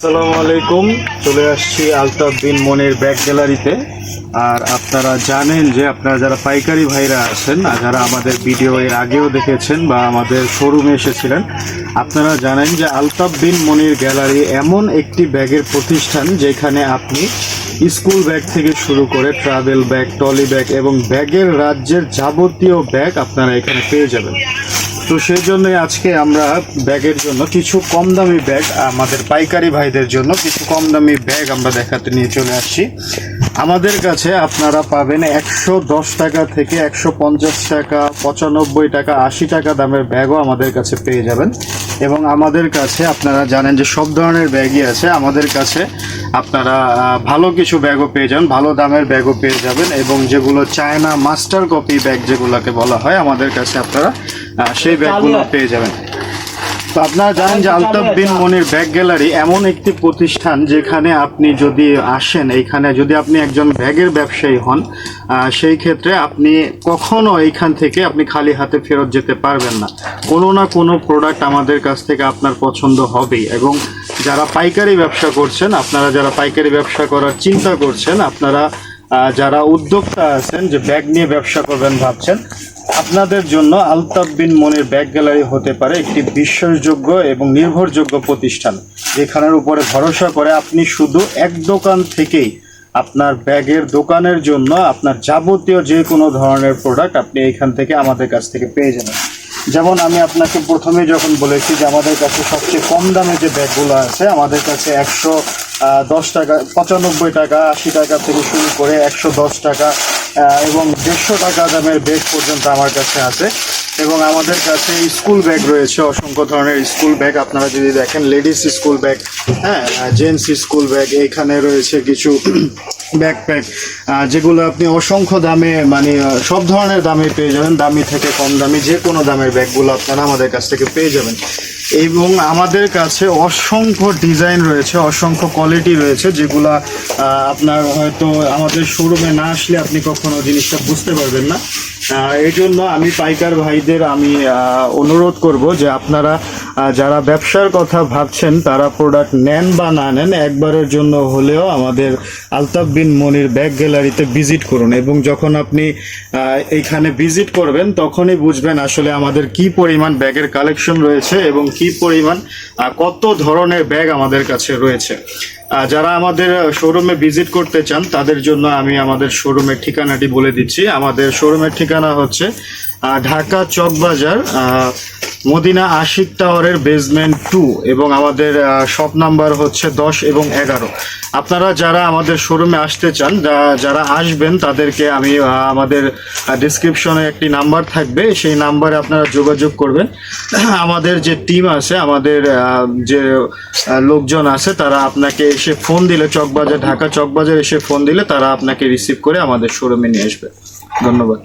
আসসালামু আলাইকুম। চলে আসছি আলতাফ বিন মনের ব্যাগ গ্যালারিতে। আর আপনারা জানেন যে আপনারা যারা পাইকারি ভাইরা আছেন আর যারা আমাদের ভিডিও এর আগেও দেখেছেন বা আমাদের শোরুমে এসেছিলেন, আপনারা জানেন যে আলতাফ বিন মনির গ্যালারি এমন একটি ব্যাগের প্রতিষ্ঠান যেখানে আপনি স্কুল ব্যাগ থেকে শুরু করে ট্রাভেল ব্যাগ টলি ব্যাগ এবং ব্যাগের রাজ্যের যাবতীয় ব্যাগ আপনারা এখানে পেয়ে যাবেন। তো সেই জন্যই আজকে আমরা ব্যাগের জন্য কিছু কম দামি ব্যাগ আমাদের পাইকারি ভাইদের জন্য কিছু কম দামি ব্যাগ আমরা দেখাতে নিয়ে চলে আসছি। আমাদের কাছে আপনারা পাবেন একশো দশ টাকা থেকে একশো পঞ্চাশ টাকা পঁচানব্বই টাকা আশি টাকা দামের ব্যাগও আমাদের কাছে পেয়ে যাবেন। এবং আমাদের কাছে আপনারা জানেন যে সব ধরনের ব্যাগই আছে। আমাদের কাছে আপনারা ভালো কিছু ব্যাগও পেয়ে যান ভালো দামের ব্যাগও পেয়ে যাবেন। এবং যেগুলো চায়না মাস্টার কপি ব্যাগ যেগুলোকে বলা হয় আমাদের কাছে আপনারা সেই ব্যাগগুলো পেয়ে যাবেন। আপনারা জানেন যে আলতাফ বিন মনির ব্যাগ গ্যালারি এমন একটি প্রতিষ্ঠান যেখানে আপনি যদি আসেন, এইখানে যদি আপনি একজন ব্যাগের ব্যবসায়ী হন সেই ক্ষেত্রে আপনি কখনো এইখান থেকে আপনি খালি হাতে ফেরত যেতে পারবেন না। কোনো না কোনো প্রোডাক্ট আমাদের কাছ থেকে আপনার পছন্দ হবেই এবং যারা পাইকারি ব্যবসা করছেন, আপনারা যারা পাইকারি ব্যবসা করার চিন্তা করছেন, আপনারা যারা উদ্যোক্তা আছেন যে ব্যাগ নিয়ে ব্যবসা করবেন ভাবছেন আপনাদের জন্য আলতাফ বিন মনির ব্যাগ গ্যালারি হতে পারে একটি বিশ্বাসযোগ্য এবং নির্ভরযোগ্য প্রতিষ্ঠান। যেখানের উপরে ভরসা করে আপনি শুধু এক দোকান থেকেই আপনার ব্যাগের দোকানের জন্য আপনার যাবতীয় যে কোনো ধরনের প্রোডাক্ট আপনি এখান থেকে আমাদের কাছ থেকে পেয়ে যাবেন। যেমন আমি আপনাকে প্রথমে যখন বলেছি যে আমাদের কাছে সবচেয়ে কম দামে যে ব্যাগগুলো আছে, আমাদের কাছে একশো দশ টাকা, পঁচানব্বই টাকা, আশি টাকা থেকে শুরু করে একশো দশ টাকা এবং দেড়শো টাকা দামের ব্যাগ পর্যন্ত আমার কাছে আছে। এবং আমাদের কাছে স্কুল ব্যাগ রয়েছে, অসংখ্য ধরনের স্কুল ব্যাগ আপনারা যদি দেখেন লেডিস স্কুল ব্যাগ হ্যাঁ জেন্টস স্কুল ব্যাগ এইখানে রয়েছে কিছু ব্যাকপ্যাক যেগুলো আপনি অসংখ্য দামে মানে সব ধরনের দামে পেয়ে যাবেন। দামি থেকে কম দামি যে কোনো দামের ব্যাগগুলো আপনারা আমাদের কাছ থেকে পেয়ে যাবেন। এবং আমাদের কাছে অসংখ্য ডিজাইন রয়েছে, অসংখ্য কোয়ালিটি রয়েছে, যেগুলা আপনার হয়তো আমাদের শোরুমে না আসলে আপনি কখনো জিনিসটা বুঝতে পারবেন না। এই জন্য আমি পাইকার ভাইদের আমি অনুরোধ করব যে আপনারা যারা ব্যবসার কথা ভাবছেন, তারা প্রোডাক্ট নেন বা না নেন, একবারের জন্য হলেও আমাদের আলতাফ বিন মনির ব্যাগ গ্যালারিতে ভিজিট করুন এবং যখন আপনি এইখানে ভিজিট করবেন, তখনই বুঝবেন আসলে আমাদের কি পরিমাণ ব্যাগের কালেকশন রয়েছে এবং কি পরিমাণ কত ধরনের ব্যাগ আমাদের কাছে রয়েছে। যারা আমাদের শোরুমে ভিজিট করতে চান, তাদের জন্য আমি আমাদের শোরুমের ঠিকানাটি বলে দিচ্ছি। আমাদের শোরুমের ঠিকানা হচ্ছে ঢাকা চকবাজার মদিনা আশিক টাওয়ারের বেসমেন্ট টু এবং আমাদের শপ নাম্বার হচ্ছে দশ এবং এগারো। আপনারা যারা আমাদের শোরুমে আসতে চান যারা আসবেন, তাদেরকে আমি আমাদের ডিসক্রিপশনে একটি নাম্বার থাকবে। সেই নাম্বারে আপনারা যোগাযোগ করবেন। আমাদের যে টিম আছে, আমাদের যে লোকজন আছে, তারা আপনাকে এসে ফোন দিলে, চকবাজার, ঢাকা চকবাজার এসে ফোন দিলে, তারা আপনাকে রিসিভ করে আমাদের শোরুমে নিয়ে আসবে। ধন্যবাদ।